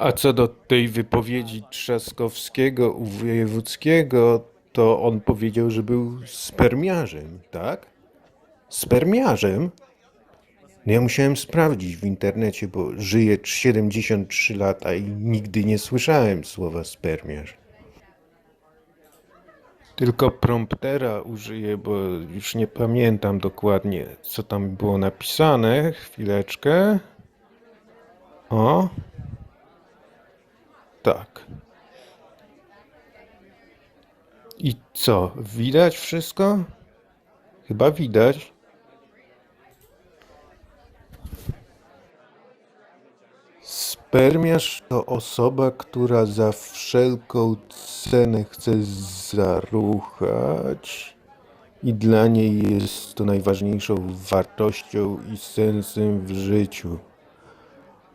A co do tej wypowiedzi Trzaskowskiego u Wojewódzkiego, to on powiedział, że był spermiarzem, tak? Spermiarzem? No ja musiałem sprawdzić w internecie, bo żyję 73 lata i nigdy nie słyszałem słowa spermiarz. Tylko promptera użyję, bo już nie pamiętam dokładnie, co tam było napisane. Chwileczkę. O. Tak. I co? Widać wszystko? Chyba widać. Spermiarz to osoba, która za wszelką cenę chce zaruchać i dla niej jest to najważniejszą wartością i sensem w życiu.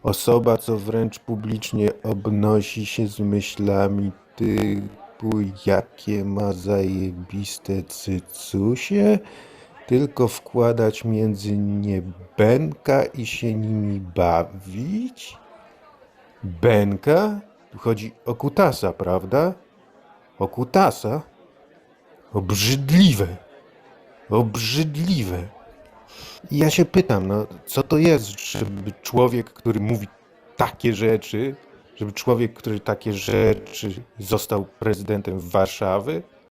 Osoba, co wręcz publicznie obnosi się z myślami typu jakie ma zajebiste cycusie, tylko wkładać między nie bęka i się nimi bawić? Benka? Tu chodzi o kutasa, prawda? O kutasa? Obrzydliwe. Obrzydliwe. I ja się pytam, no co to jest, żeby człowiek, który mówi takie rzeczy, żeby człowiek, który takie rzeczy został prezydentem Warszawy?